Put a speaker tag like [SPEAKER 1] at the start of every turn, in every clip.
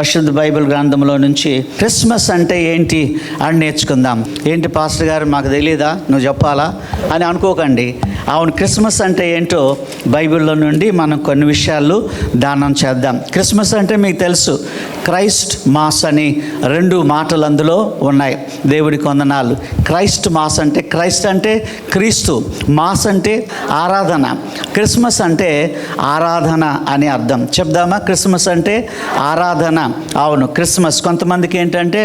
[SPEAKER 1] పరిశుద్ధ బైబిల్ గ్రంథంలో నుంచి క్రిస్మస్ అంటే ఏంటి అని నేర్చుకుందాం. ఏంటి పాస్టర్ గారు మాకు తెలియదా నువ్వు చెప్పాలా? అని అనుకోకండి. అవును క్రిస్మస్ అంటే ఏంటో బైబిల్లో నుండి మనం కొన్ని విషయాలు దానం చేద్దాం. క్రిస్మస్ అంటే మీకు తెలుసు క్రైస్ట్ మాస్ అని రెండు మాటలు అందులో ఉన్నాయి. దేవుడి కొందనాలు క్రైస్ట్ మాస్ అంటే క్రైస్ట్ అంటే క్రీస్తు మాస్ అంటే ఆరాధన. క్రిస్మస్ అంటే ఆరాధన అని అర్థం. చెప్దామా? క్రిస్మస్ అంటే ఆరాధన. అవును క్రిస్మస్. కొంతమందికి ఏంటంటే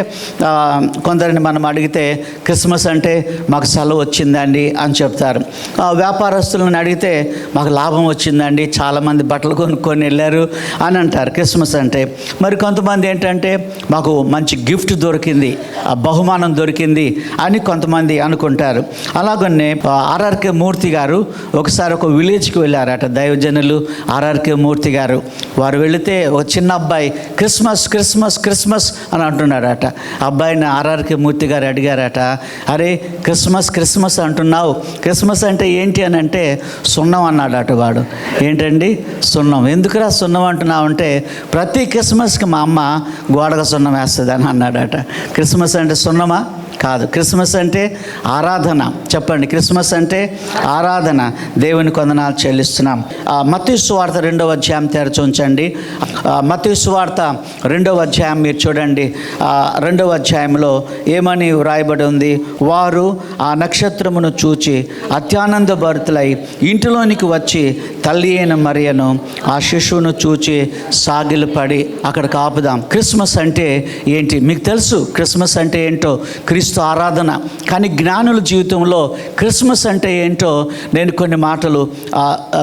[SPEAKER 1] కొందరిని మనం అడిగితే క్రిస్మస్ అంటే మాకు సెలవు వచ్చిందండి అని చెప్తారు. వ్యాపారస్తులను అడిగితే మాకు లాభం వచ్చిందండి చాలామంది బట్టలు కొనుక్కొని వెళ్ళారు అని అంటారు. క్రిస్మస్ అంటే. మరి కొంతమంది ఏంటంటే మాకు మంచి గిఫ్ట్ దొరికింది ఆ బహుమానం దొరికింది అని కొంతమంది అనుకుంటారు. అలాగనే ఆర్ఆర్కే మూర్తి గారు ఒకసారి ఒక విలేజ్కి వెళ్ళారట దైవజనులు ఆర్ఆర్కే మూర్తి గారు. వారు వెళితే ఒక చిన్న అబ్బాయి క్రిస్మస్ క్రిస్మస్ క్రిస్మస్ అని అంటున్నాడట అబ్బాయిని ఆర్ఆర్కే మూర్తి గారు అడిగారట అరే క్రిస్మస్ క్రిస్మస్ అంటున్నావు. క్రిస్మస్ అంటే ఏంటి అని అంటే సున్నం అన్నాడట వాడు. ఏంటండి? సున్నం. ఎందుకురా సున్నం అంటున్నావు అంటే ప్రతి క్రిస్మస్కి మా అమ్మ గోడగా సున్నం వేస్తుంది అని అన్నాడట. క్రిస్మస్ అంటే సున్నమా? కాదు. క్రిస్మస్ అంటే ఆరాధన. చెప్పండి. క్రిస్మస్ అంటే ఆరాధన. దేవుని కొందనాలు చెల్లిస్తున్నాం. మత్తయి సువార్త రెండవ అధ్యాయం తెరచి ఉంచండి. మత్తయి రెండవ అధ్యాయం మీరు చూడండి. రెండవ అధ్యాయంలో ఏమని వ్రాయబడి ఉంది? వారు ఆ నక్షత్రమును చూచి అత్యానంద భరితులై ఇంటిలోనికి వచ్చి తల్లి అయిన మరియను ఆ శిశువును చూచి సాగిలపడి అక్కడ కాపుదాం. క్రిస్మస్ అంటే ఏంటి? మీకు తెలుసు క్రిస్మస్ అంటే ఏంటో? క్రీస్తు ఆరాధన. కానీ జ్ఞానుల జీవితంలో క్రిస్మస్ అంటే ఏంటో నేను కొన్ని మాటలు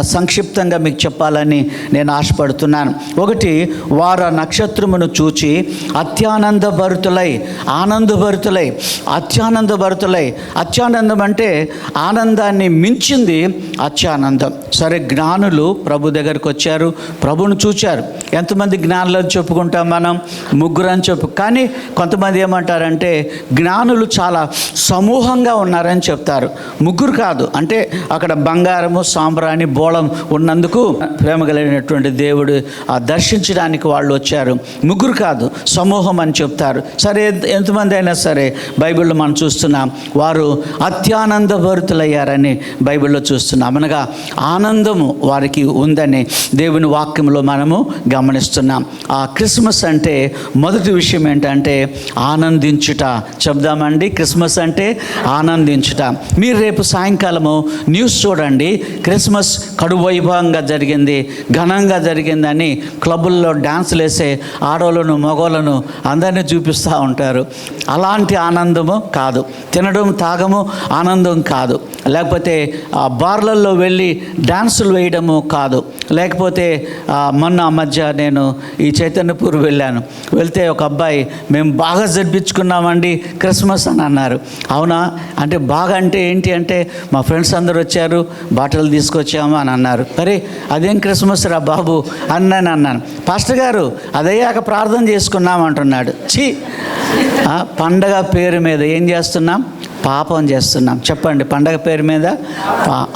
[SPEAKER 1] సంక్షిప్తంగా మీకు చెప్పాలని నేను ఆశపడుతున్నాను. ఒకటి వారు ఆ నక్షత్రమును చూచి అత్యానంద భరితులై ఆనందభరితులై అత్యానంద భరితులై. అత్యానందం అంటే ఆనందాన్ని మించింది అత్యానందం. సరే జ్ఞానులు ప్రభు దగ్గరికి వచ్చారు ప్రభును చూచారు. ఎంతమంది జ్ఞానుల చెప్పుకుంటాం మనం ముగ్గురు అని చెప్పు. కానీ కొంతమంది ఏమంటారంటే జ్ఞానులు చాలా సమూహంగా ఉన్నారని చెప్తారు. ముగ్గురు కాదు. అంటే అక్కడ బంగారము సాంబ్రాణి బోళం ఉన్నందుకు ప్రేమ కలిగినటువంటి దేవుడు ఆ దర్శించడానికి వాళ్ళు వచ్చారు. ముగ్గురు కాదు. సమూహం అని చెప్తారు. సరే ఎంతమంది అయినా సరే బైబిల్లో మనం చూస్తున్నాం వారు అత్యానందభరితులయ్యారని బైబిల్లో చూస్తున్నాం. అనగా ఆనందము వారికి ఉందని దేవుని వాక్యంలో మనము గమనిస్తున్నాం. ఆ క్రిస్మస్ అంటే మొదటి విషయం ఏంటంటే ఆనందించుట. చెప్దామండి క్రిస్మస్ అంటే ఆనందించుట. మీరు రేపు సాయంకాలము న్యూస్ చూడండి. క్రిస్మస్ కడు వైభవంగా జరిగింది ఘనంగా జరిగిందని క్లబ్బుల్లో డ్యాన్సులు వేసే ఆడోళ్ళను మగవాళ్ళను అందరినీ చూపిస్తూ ఉంటారు. అలాంటి ఆనందము కాదు. తినడం తాగము ఆనందం కాదు. లేకపోతే ఆ బార్లల్లో వెళ్ళి డాన్సులు వేయడము కాదు. లేకపోతే మొన్న ఆ మధ్య నేను ఈ చైతన్యపూర్ వెళ్ళాను. వెళ్తే ఒక అబ్బాయి మేము బాగా జరిపించుకున్నామండి క్రిస్మస్ అని అన్నారు. అవునా? అంటే బాగా అంటే ఏంటి అంటే మా ఫ్రెండ్స్ అందరూ వచ్చారు బాటలు తీసుకొచ్చాము అని అన్నారు. అరే అదేం క్రిస్మస్ రా బాబు అన్నాను అన్నాను. పాస్టర్ గారు అదయ్యాక ప్రార్థన చేసుకున్నాం అంటున్నాడు. ఛీ! పండగ పేరు మీద ఏం చేస్తున్నాం? పాపం చేస్తున్నాం. చెప్పండి పండగ పేరు మీద?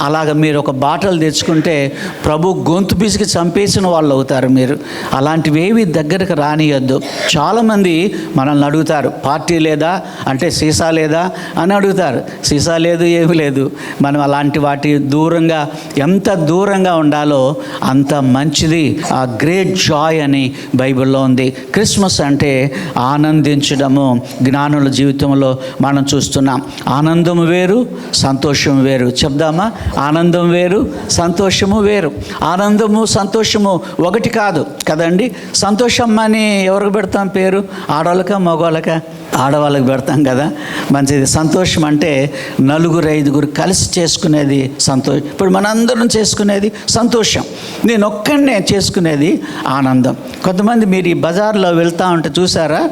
[SPEAKER 1] అలాగ మీరు ఒక బాటలు తెచ్చుకుంటే ప్రభు గొంతు పిసికి చంపేసిన వాళ్ళు అవుతారు మీరు. అలాంటివి ఏవి దగ్గరకు రానియొద్దు. చాలామంది మనల్ని అడుగుతారు పార్టీ లేదా? అంటే సీసా లేదా? అని అడుగుతారు. సీసా లేదు ఏమి లేదు. మనం అలాంటి వాటి దూరంగా ఎంత దూరంగా ఉండాలో అంత మంచిది. ఆ గ్రేట్ జాయ్ అని బైబిల్లో ఉంది. క్రిస్మస్ అంటే ఆనందించడము జ్ఞానుల జీవితంలో మనం చూస్తున్నాం. ఆనందం వేరు సంతోషం వేరు. చెప్దామా? ఆనందం వేరు సంతోషము వేరు. ఆనందము సంతోషము ఒకటి కాదు కదండి. సంతోషం అని ఎవరికి పెడతాం పేరు? ఆడవాళ్ళక మగవాళ్ళకా? ఆడవాళ్ళకి పెడతాం కదా. మంచిది. సంతోషం అంటే నలుగురు ఐదుగురు కలిసి చేసుకునేది సంతోషం. ఇప్పుడు మనందరం చేసుకునేది సంతోషం. నేను ఒక్కడనే చేసుకునేది ఆనందం. కొంతమంది మీరు ఈ బజార్లో వెళ్తూ ఉంటే చూసారా?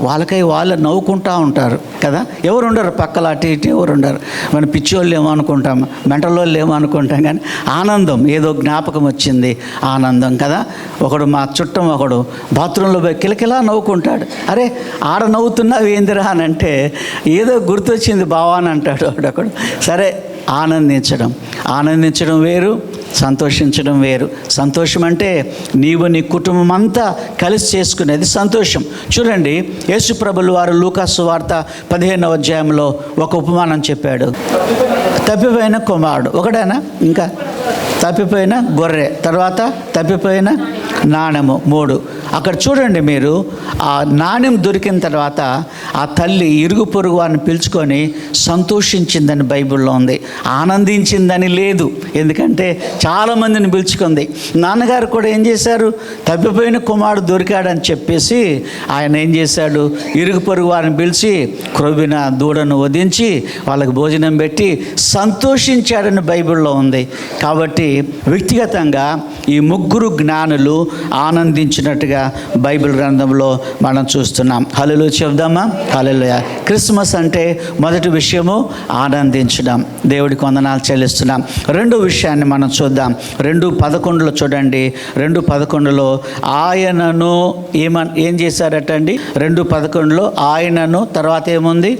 [SPEAKER 1] వాళ్ళకై వాళ్ళు నవ్వుకుంటూ ఉంటారు కదా. ఎవరు ఉండరు పక్కల అటు ఇటు ఎవరు ఉండరు. మన పిచ్చోళ్ళు ఏమో అనుకుంటాం మెంటలోళ్ళు ఏమో అనుకుంటాం కానీ ఆనందం ఏదో జ్ఞాపకం వచ్చింది ఆనందం కదా. ఒకడు మా చుట్టం ఒకడు బాత్రూంలో పోయి కిలకిలా నవ్వుకుంటాడు. అరే ఆడ నవ్వుతున్నావు ఏందిరా అని అంటే ఏదో గుర్తొచ్చింది బావా అని అంటాడు ఒకడు. సరే ఆనందించడం. ఆనందించడం వేరు సంతోషించడం వేరు. సంతోషం అంటే నీవు నీ కుటుంబం అంతా కలిసి చేసుకునేది సంతోషం. చూడండి యేసుప్రభులు వారు లూకాసు వార్త పదిహేనవ అధ్యాయంలో ఒక ఉపమానం చెప్పాడు. తప్పిపోయిన కుమారుడు ఒకడేనా? ఇంకా? తప్పిపోయిన గొర్రె తర్వాత తప్పిపోయిన నాణెము మూడు. అక్కడ చూడండి మీరు ఆ నాణ్యం దొరికిన తర్వాత ఆ తల్లి ఇరుగు పొరుగు వారిని పిలుచుకొని సంతోషించిందని బైబిల్లో ఉంది. ఆనందించిందని లేదు. ఎందుకంటే చాలామందిని పిలుచుకుంది. నాన్నగారు కూడా ఏం చేశారు? తప్పిపోయిన కుమారుడు దొరికాడని చెప్పేసి ఆయన ఏం చేశాడు? ఇరుగు పొరుగు వారిని పిలిచి క్రొవ్విన దూడను వధించి వాళ్ళకి భోజనం పెట్టి సంతోషించాడని బైబిల్లో ఉంది. కాబట్టి వ్యక్తిగతంగా ఈ ముగ్గురు జ్ఞానులు ఆనందించినట్టుగా బైబిల్ గ్రంథంలో మనం చూస్తున్నాం. హలో చెప్దామా? హలలుయ క్రిస్మస్ అంటే మొదటి విషయము ఆనందించడం. దేవుడికి వందనాలు చెల్లిస్తున్నాం. రెండు విషయాన్ని మనం చూద్దాం. రెండు పదకొండులో చూడండి. రెండు పదకొండులో ఆయనను ఏమ ఏం చేశారట అండి రెండు పదకొండులో ఆయనను తర్వాత ఏముంది?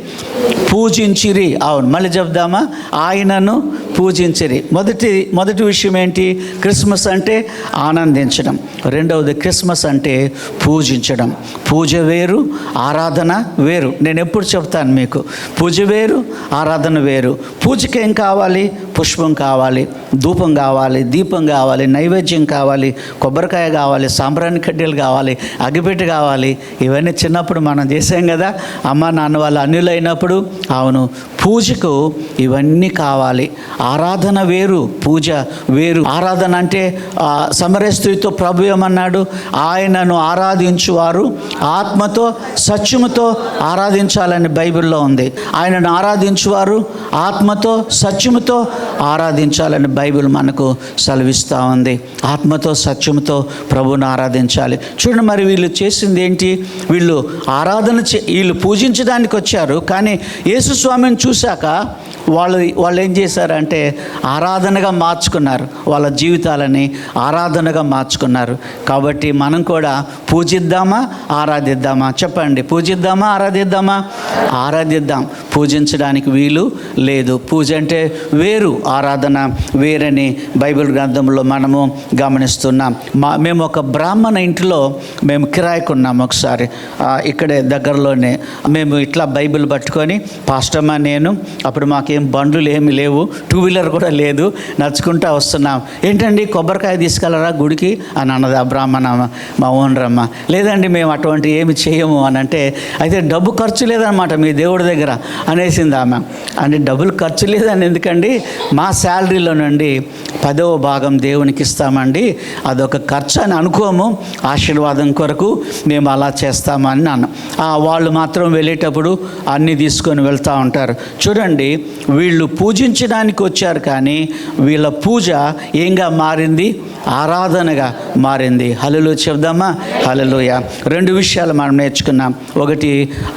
[SPEAKER 1] పూజించిరి. అవును మళ్ళీ చెప్దామా? ఆయనను పూజించిరి. మొదటి మొదటి విషయం ఏంటి? క్రిస్మస్ అంటే ఆనందించడం. రెండవది క్రిస్మస్ అంటే పూజించడం. పూజ వేరు ఆరాధన వేరు. నేను ఎప్పుడు చెప్తాను మీకు? పూజ వేరు ఆరాధన వేరు. పూజకి ఏం కావాలి? పుష్పం కావాలి ధూపం కావాలి దీపం కావాలి నైవేద్యం కావాలి కొబ్బరికాయ కావాలి సాంబ్రాణి కడ్డీలు కావాలి అగ్గిపెట్టి కావాలి. ఇవన్నీ చిన్నప్పుడు మనం చేసాం కదా. అమ్మ నాన్న వాళ్ళు అన్యులైనప్పుడు అవును. పూజకు ఇవన్నీ కావాలి. ఆరాధన వేరు పూజ వేరు. ఆరాధన అంటే ఆ, ప్రభు ఏమన్నాడు? ఆయనను ఆరాధించువారు ఆత్మతో సత్యముతో ఆరాధించాలని బైబిల్లో ఉంది. ఆయనను ఆరాధించువారు ఆత్మతో సత్యముతో ఆరాధించాలని బైబిల్ మనకు సెలవిస్తూ ఉంది. ఆత్మతో సత్యముతో ప్రభును ఆరాధించాలి. చూడండి మరి వీళ్ళు చేసింది ఏంటి? వీళ్ళు ఆరాధన చే వీళ్ళు పూజించడానికి వచ్చారు. కానీ యేసు స్వామిని చూశాక వాళ్ళు వాళ్ళు ఏం చేశారంటే ఆరాధనగా మార్చుకున్నారు వాళ్ళ జీవితాలని ఆరాధనగా మార్చుకున్నారు. కాబట్టి మనం కూడా పూజిద్దామా? ఆరాధిద్దామా? చెప్పండి. పూజిద్దామా? ఆరాధిద్దామా? ఆరాధిద్దాం. పూజించడానికి వీలు లేదు. పూజ అంటే వేరు. ఆరాధన వేరని బైబిల్ గ్రంథంలో మనము గమనిస్తున్నాం. మా మేము ఒక బ్రాహ్మణ ఇంటిలో మేము కిరాయికున్నాం ఒకసారి. ఇక్కడే దగ్గరలోనే. మేము ఇట్లా బైబిల్ పట్టుకొని పాస్టమ్మ నేను అప్పుడు మాకేం బండ్లు ఏమి లేవు టూ వీలర్ కూడా లేదు నడుచుకుంటా వస్తున్నాం. ఏంటండి కొబ్బరికాయ తీసుకెళ్ళరా గుడికి? అని అన్నది ఆ బ్రాహ్మణ మా ఓనరమ్మ లేదండి మేము అటువంటి ఏమి చేయము అని అంటే అయితే డబ్బు ఖర్చు లేదనమాట మీ దేవుడి దగ్గర అనేసింది ఆమె. అంటే డబ్బులు ఖర్చు లేదని ఎందుకండి? మా శాలరీలో నుండి పదవ భాగం దేవునికి ఇస్తామండి. అదొక ఖర్చు అని అనుకోము. ఆశీర్వాదం కొరకు మేము అలా చేస్తామని నాన్న వాళ్ళు మాత్రం వెళ్ళేటప్పుడు అన్నీ తీసుకొని వెళ్తూ ఉంటారు. చూడండి వీళ్ళు పూజించడానికి వచ్చారు కానీ వీళ్ళ పూజ ఏంగా మారింది? ఆరాధనగా మారింది. హలలు చెబుదామా హలలుయ రెండు విషయాలు మనం నేర్చుకున్నాం. ఒకటి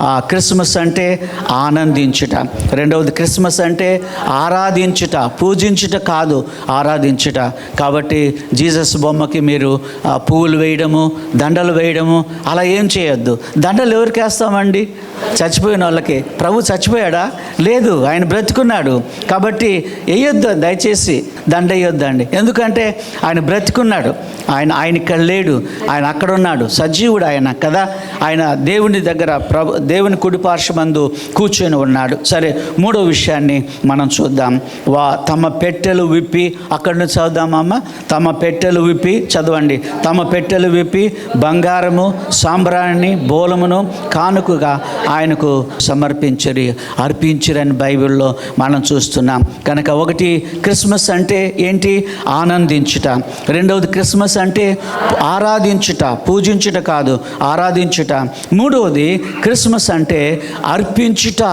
[SPEAKER 1] క్రిస్మస్ అంటే ఆనందించుట. రెండవది క్రిస్మస్ అంటే ఆరాధించుట. పూజించుట కాదు ఆరాధించుట. కాబట్టి జీసస్ బొమ్మకి మీరు పువ్వులు వేయడము దండలు వేయడము అలా ఏం చేయొద్దు. దండలు ఎవరికి వేస్తామండి? చచ్చిపోయిన వాళ్ళకి. ప్రభు చచ్చి చచ్చిపోయాడా? లేదు ఆయన బ్రతుకున్నాడు. కాబట్టి వేయొద్దు దయచేసి దండ వేయొద్దండి. ఎందుకంటే ఆయన బ్రతుకున్నాడు. ఆయన ఆయన ఇక్కడ లేడు. ఆయన అక్కడ ఉన్నాడు. సజీవుడు ఆయన కదా. ఆయన దేవుని దగ్గర ప్రభు దేవుని కుడిపార్శ్వమందు కూర్చొని ఉన్నాడు. సరే మూడో విషయాన్ని మనం చూద్దాం. వా తమ పెట్టెలు విప్పి అక్కడ నుంచి చదువుదామమ్మ తమ పెట్టెలు విప్పి చదవండి. తమ పెట్టెలు విప్పి బంగారము సాంబ్రాన్ని బోలమును కానుకగా ఆయనకు సమర్పించరు. అర్పించరని బైబిల్లో మనం చూస్తున్నాం. కనుక ఒకటి క్రిస్మస్ అంటే ఏంటి? ఆనందించుట. రెండవది క్రిస్మస్ అంటే ఆరాధించుట పూజించుట కాదు ఆరాధించుట. మూడవది క్రిస్మస్ అంటే అర్పించుట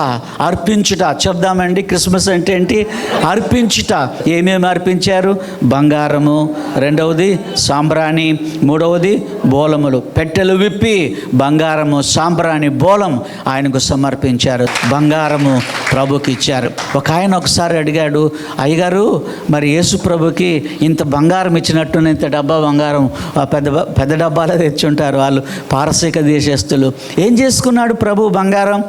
[SPEAKER 1] అర్పించుట. చెప్దామండి క్రిస్మస్ అంటే ఏంటి? అర్పించుట. ఏమేమి అర్పించారు? బంగారము. రెండవది సాంబ్రాణి. మూడవది బోలములు. పెట్టెలు విప్పి బంగారము సాంబ్రాణి బోలం ఆయనకు సమర్పించారు. బంగారం బంగారము ప్రభుకి ఇచ్చారు. ఒక ఆయన ఒకసారి అడిగాడు అయ్యగారు మరి యేసు ప్రభుకి ఇంత బంగారం ఇచ్చినట్టు ఇంత డబ్బా బంగారం పెద్ద పెద్ద డబ్బాలో తెచ్చుంటారు వాళ్ళు పారసీక దేశస్తులు ఏం చేసుకున్నాడు ప్రభు బంగారం?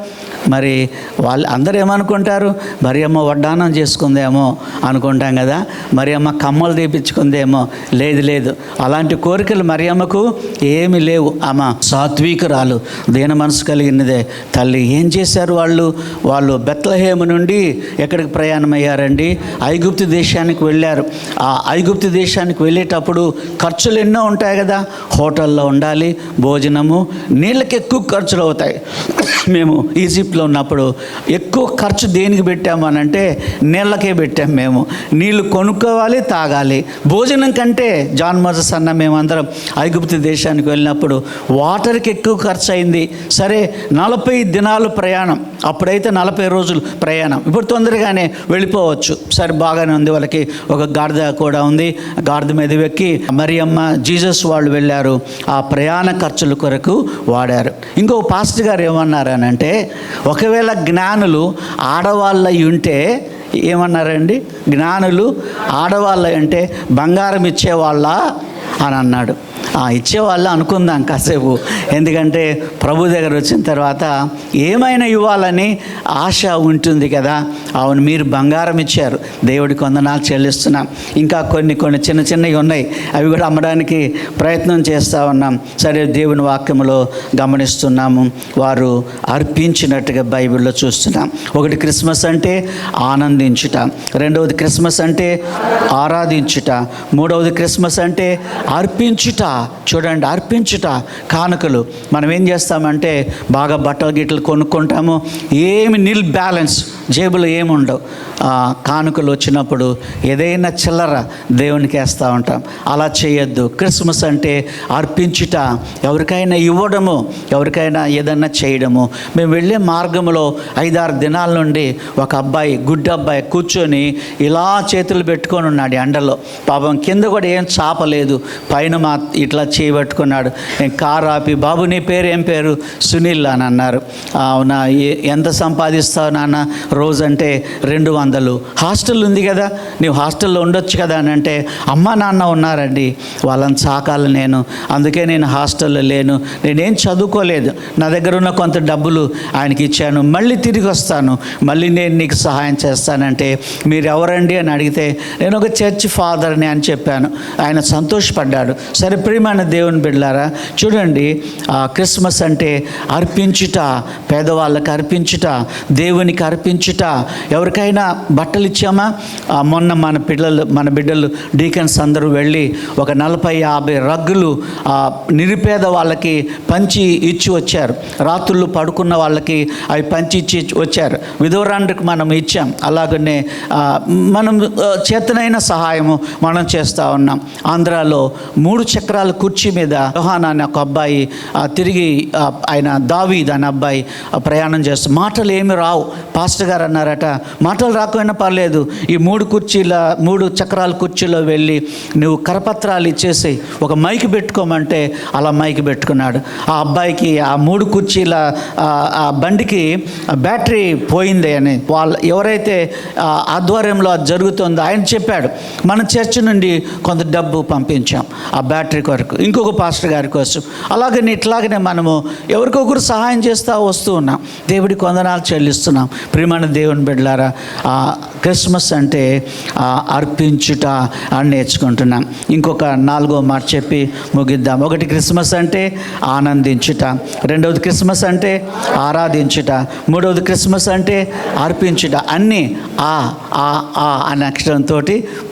[SPEAKER 1] మరి వాళ్ళు అందరూ ఏమనుకుంటారు? మరి అమ్మ వడ్డానం చేసుకుందేమో అనుకుంటాం కదా మరి అమ్మ కమ్మలు తీపించుకుందేమో లేదు లేదు. అలాంటి కోరికలు మరియమ్మకు ఏమి లేవు. అమ్మ సాత్వికురాలు దీన మనసు కలిగినదే. తల్లి ఏం చేశారు వాళ్ళు? వాళ్ళు బెత్లహేము నుండి ఎక్కడికి ప్రయాణం అయ్యారండి ఐగుప్తు దేశానికి వెళ్ళారు. ఆ ఐగుప్తు దేశానికి వెళ్ళేటప్పుడు ఖర్చులు ఎన్నో ఉంటాయి కదా? హోటల్లో ఉండాలి భోజనము నీళ్ళకి ఎక్కువ ఖర్చులు అవుతాయి. మేము ఈజిప్ట్లో ఉన్నప్పుడు ఎక్కువ ఖర్చు దేనికి పెట్టాము అని అంటే నీళ్ళకే పెట్టాము మేము. నీళ్ళు కొనుక్కోవాలి తాగాలి. భోజనం కంటే జాన్ మోజస్ అన్న మేమందరం ఐగుప్తు దేశానికి వెళ్ళినప్పుడు వాటర్కి ఎక్కువ ఖర్చు అయింది. సరే నలభై దినాలు ప్రయాణం. అప్పుడైతే నలభై రోజులు ప్రయాణం. ఇప్పుడు తొందరగానే వెళ్ళిపోవచ్చు. సరే బాగానే ఉంది వాళ్ళకి. ఒక గాడిద కూడా ఉంది. గాడిద మీద ఎక్కి మరియమ్మ జీసస్ వాళ్ళు వెళ్ళారు. ఆ ప్రయాణ ఖర్చుల కొరకు వాడారు. ఇంకో పాస్టర్ గారు ఏమన్నారనంటే ఒకవేళ జ్ఞానులు ఆడవాళ్ళ ఉంటే ఏమన్నారండి? జ్ఞానులు ఆడవాళ్ళ అంటే బంగారం ఇచ్చేవాళ్ళ? అని అన్నాడు. ఇచ్చేవాళ్ళు అనుకుందాం కాసేపు. ఎందుకంటే ప్రభు దగ్గర వచ్చిన తర్వాత ఏమైనా ఇవ్వాలని ఆశ ఉంటుంది కదా. అవును మీరు బంగారం ఇచ్చారు. దేవుడి కొందనాలు చెల్లిస్తున్నాం. ఇంకా కొన్ని కొన్ని చిన్న చిన్నవి ఉన్నాయి. అవి కూడా అమ్మడానికి ప్రయత్నం చేస్తూ ఉన్నాం. సరే దేవుని వాక్యంలో గమనిస్తున్నాము. వారు అర్పించినట్టుగా బైబిల్లో చూస్తున్నాం. ఒకటి క్రిస్మస్ అంటే ఆనందించుట. రెండవది క్రిస్మస్ అంటే ఆరాధించుట. మూడవది క్రిస్మస్ అంటే అర్పించుట చూడండి అర్పించుట కానుకలు. మనం ఏం చేస్తామంటే బాగా బట్టలు గిట్టలు కొనుక్కుంటాము. ఏమి నిల్ బ్యాలెన్స్ జేబులో ఏముండవు. కానుకలు వచ్చినప్పుడు ఏదైనా చిల్లర దేవునికి వేస్తూ ఉంటాం. అలా చేయొద్దు. క్రిస్మస్ అంటే అర్పించుట. ఎవరికైనా ఇవ్వడము ఎవరికైనా ఏదైనా చేయడము. మేము వెళ్ళే మార్గంలో ఐదారు దినాల నుండి ఒక అబ్బాయి గుడ్డ అబ్బాయి కూర్చొని ఇలా చేతులు పెట్టుకొని ఉన్నాడు ఎండలో పాపం కింద కూడా ఏం చాపలేదు. పైన మా ఇట్లా చేయబట్టుకున్నాడు నేను కారు ఆపి బాబు నీ పేరు ఏం పేరు? సునీల్ అని అన్నారు. అవునా ఎంత సంపాదిస్తావు నాన్న? రోజంటే రెండు వందలు. హాస్టల్ ఉంది కదా నీవు హాస్టల్లో ఉండొచ్చు కదా? అని అంటే అమ్మ నాన్న ఉన్నారండి. వాళ్ళని సాకాలి నేను. అందుకే నేను హాస్టల్లో లేను. నేనేం చదువుకోలేదు. నా దగ్గర ఉన్న కొంత డబ్బులు ఆయనకి ఇచ్చాను. మళ్ళీ తిరిగి వస్తాను. మళ్ళీ నేను నీకు సహాయం చేస్తానంటే మీరు ఎవరండి అని అడిగితే నేను ఒక చర్చ్ ఫాదర్ని అని చెప్పాను. ఆయన సంతోషపడ్డాడు సరే ప్రియమైన దేవుని బిడ్డారా చూడండి ఆ క్రిస్మస్ అంటే అర్పించుట పేదవాళ్ళకి అర్పించుట దేవునికి అర్పించుట ఎవరికైనా బట్టలు ఇచ్చామా? మొన్న మన పిల్లలు మన బిడ్డలు డీకన్స్ అందరూ వెళ్ళి ఒక నలభై యాభై రగ్గులు నిరుపేద వాళ్ళకి పంచి ఇచ్చి వచ్చారు. రాత్రులు పడుకున్న వాళ్ళకి అవి పంచి ఇచ్చి వచ్చారు. విధవరాండ్రికి మనం ఇచ్చాం. అలాగనే మనం చేతనైన సహాయము మనం చేస్తూ ఉన్నాం. ఆంధ్రాలో మూడు చక్రాల కుర్చీ మీద యోహాన్ అనే ఒక అబ్బాయి తిరిగి ఆయన దావీద్ అనే అబ్బాయి ప్రయాణం చేస్తూ మాటలు ఏమి రావు పాస్టర్ గారు అన్నారట మాటలు రాకపోయినా పర్లేదు ఈ మూడు కుర్చీల మూడు చక్రాల కుర్చీలో వెళ్ళి నువ్వు కరపత్రాలు ఇచ్చేసి ఒక మైక్ పెట్టుకోమంటే అలా మైక్ పెట్టుకున్నాడు. ఆ అబ్బాయికి ఆ మూడు కుర్చీల ఆ, బండికి బ్యాటరీ పోయింది అని వాళ్ళ ఎవరైతే ఆధ్వర్యంలో అది జరుగుతుందో ఆయన చెప్పాడు మన చర్చ్ నుండి కొంత డబ్బు పంపించాం ఆ బ్యాటరీ కొరకు. ఇంకొక పాస్టర్ గారి కోసం. అలాగని ఇట్లాగనే మనము ఎవరికొకరు సహాయం చేస్తూ వస్తూ ఉన్నాం. దేవుడి కొందనాలు చెల్లిస్తున్నాం. ప్రియమైన దేవుని బిడ్డలారా ఆ క్రిస్మస్ అంటే అర్పించుట అని నేర్చుకుంటున్నాం. ఇంకొక నాలుగో మాట చెప్పి ముగిద్దాం. ఒకటి క్రిస్మస్ అంటే ఆనందించుట రెండవది క్రిస్మస్ అంటే ఆరాధించుట మూడవది క్రిస్మస్ అంటే అర్పించుట. అన్నీ ఆ ఆ ఆ అనే అక్షరంతో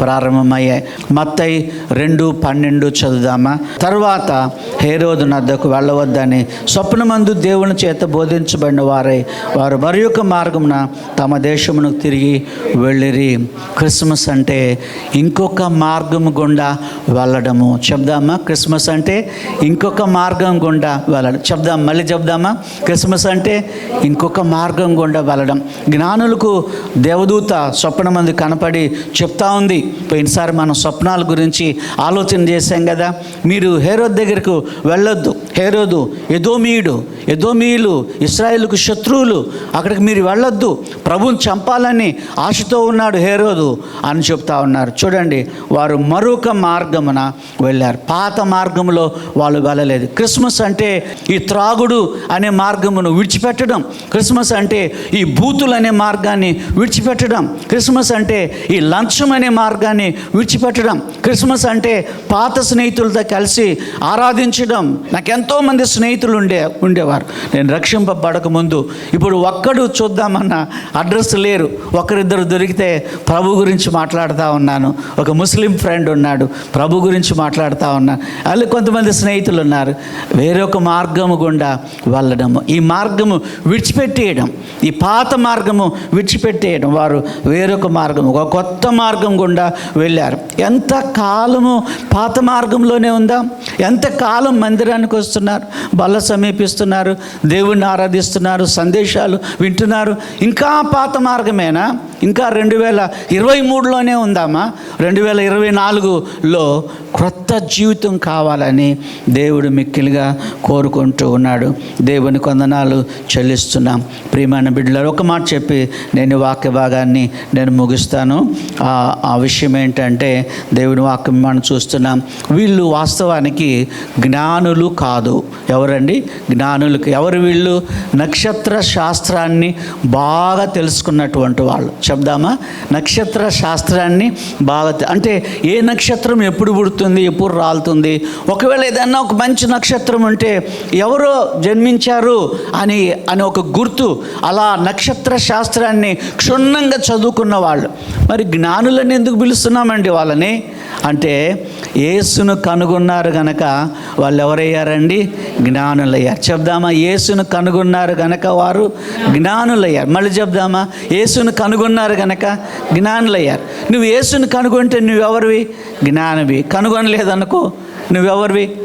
[SPEAKER 1] ప్రారంభమయ్యాయి. మత్తై రెండు పన్నెండు చదువుదామా? తర్వాత హేరోదు నద్దకు వెళ్ళవద్దని స్వప్నమందు దేవుని చేత బోధించబడిన వారై వారు మరి యొక్క మార్గమున తమ దేశమునకు తిరిగి వెళ్ళిరి. క్రిస్మస్ అంటే ఇంకొక మార్గం గుండా వెళ్ళడము. చెప్దామా? క్రిస్మస్ అంటే ఇంకొక మార్గం గుండా వెళ్ళడం. చెప్దాం మళ్ళీ చెప్దామా? క్రిస్మస్ అంటే ఇంకొక మార్గం గుండా వెళ్ళడం. జ్ఞానులకు దేవదూత స్వప్నమంది కనపడి చెప్తా ఉంది. పోయినసారి మనం స్వప్నాల గురించి ఆలోచన చేశాం కదా. మీరు హేరోద్ దగ్గరకు వెళ్ళొద్దు. హేరోదు ఎదోమీయుడు ఎదోమీయులు ఇస్రాయేల్కు శత్రువులు అక్కడికి మీరు వెళ్ళొద్దు. ప్రభుని చంపాలని ఆశతో ఉన్నాడు హేరోదు అని చెప్తా ఉన్నారు. చూడండి వారు మరొక మార్గమున వెళ్ళారు. పాత మార్గంలో వాళ్ళు వెళ్ళలేదు. క్రిస్మస్ అంటే ఈ త్రాగుడు అనే మార్గమును విడిచిపెట్టడం. క్రిస్మస్ అంటే ఈ బూతులు అనే మార్గాన్ని విడిచిపెట్టడం. క్రిస్మస్ అంటే ఈ లంచం అనే మార్గాన్ని విడిచిపెట్టడం. క్రిస్మస్ అంటే పాత స్నేహితులతో కలిసి ఆరాధించడం. నాకు ఎంతోమంది స్నేహితులు ఉండే ఉండేవారు. నేను రక్షింపబడక ముందు ఇప్పుడు ఒక్కడు చూద్దామన్న అడ్రస్ లేరు. ఒకరిద్దరు దొరికితే ప్రభు గురించి మాట్లాడుతూ ఉన్నాను. ఒక ముస్లిం ఫ్రెండ్ ఉన్నాడు ప్రభు గురించి మాట్లాడుతూ ఉన్నాను. వాళ్ళు కొంతమంది స్నేహితులు ఉన్నారు. వేరొక మార్గము గుండా వెళ్ళడము ఈ మార్గము విడిచిపెట్టేయడం. ఈ పాత మార్గము విడిచిపెట్టేయడం. వారు వేరొక మార్గం ఒక కొత్త మార్గం గుండా వెళ్ళారు. ఎంత కాలము పాత పాత మార్గంలోనే ఉందా. ఎంత కాలం మందిరానికి వస్తున్నారు బల్ల సమీపిస్తున్నారు దేవుణ్ణి ఆరాధిస్తున్నారు సందేశాలు వింటున్నారు ఇంకా పాత మార్గమేనా? ఇంకా రెండు వేల ఇరవై మూడులోనే ఉందామా? రెండు వేల ఇరవై నాలుగులో క్రొత్త జీవితం కావాలని దేవుడు మిక్కిలిగా కోరుకుంటూ ఉన్నాడు. దేవుని కొందనాలు చెల్లిస్తున్నాం. ప్రియమైన బిడ్డలు ఒక మాట చెప్పి నేను వాక్య భాగాన్ని నేను ముగిస్తాను. ఆ ఆ విషయం ఏంటంటే దేవుని వాక్యం మనం చూస్తున్నాం. వీళ్ళు వాస్తవానికి జ్ఞానులు కాదు. ఎవరండి? జ్ఞానులకు ఎవరు వీళ్ళు? నక్షత్ర శాస్త్రాన్ని బాగా తెలుసుకున్నటువంటి వాళ్ళు. చెప్దామా నక్షత్ర శాస్త్రాన్ని బాగా అంటే ఏ నక్షత్రం ఎప్పుడు పుడుతుంది ఎప్పుడు రాలుతుంది? ఒకవేళ ఏదైనా ఒక మంచి నక్షత్రం ఉంటే ఎవరో జన్మించారు అని అని ఒక గుర్తు అలా నక్షత్ర శాస్త్రాన్ని క్షుణ్ణంగా చదువుకున్న వాళ్ళు. మరి జ్ఞానులని ఎందుకు పిలుస్తున్నామండి వాళ్ళని? అంటే యేసును కనుగొన్నారు గనక వాళ్ళు ఎవరయ్యారండి? జ్ఞానులయ్యారు. చెప్దామా? యేసును కనుగొన్నారు గనక వారు జ్ఞానులయ్యారు. మళ్ళీ చెప్దామా? యేసును కనుగొన్నారు గనక జ్ఞానులయ్యారు. నువ్వు యేసుని కనుగొంటే నువ్వెవరివి? జ్ఞానివి. కనుగొనలేదనుకో నువ్వెవరివి?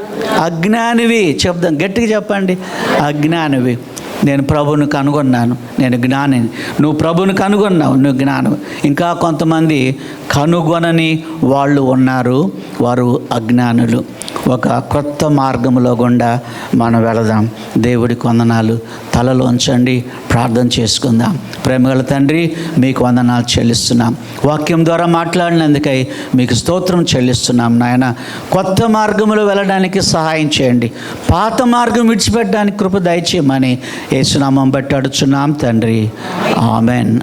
[SPEAKER 1] అజ్ఞానివి. చెప్దాం గట్టిగా చెప్పండి. అజ్ఞానివి. నేను ప్రభుని కనుగొన్నాను. నేను జ్ఞానిని. నువ్వు ప్రభుని కనుగొన్నావు. నువ్వు జ్ఞానం ఇంకా కొంతమంది కనుగొనని వాళ్ళు ఉన్నారు. వారు అజ్ఞానులు. ఒక కొత్త మార్గంలో గుండా మనం వెళదాం. దేవుడి వందనాలు తలలో ఉంచండి. ప్రార్థన చేసుకుందాం. ప్రేమగల తండ్రి మీకు వందనాలు చెల్లిస్తున్నాం. వాక్యం ద్వారా మాట్లాడినందుకై మీకు స్తోత్రం చెల్లిస్తున్నాం. నాయన కొత్త మార్గంలో వెళ్ళడానికి సహాయం చేయండి. పాత మార్గం విడిచిపెట్టడానికి కృప దయచేయమని యేసునామం బట్టి అడుచున్నాం తండ్రి. ఆమెన్.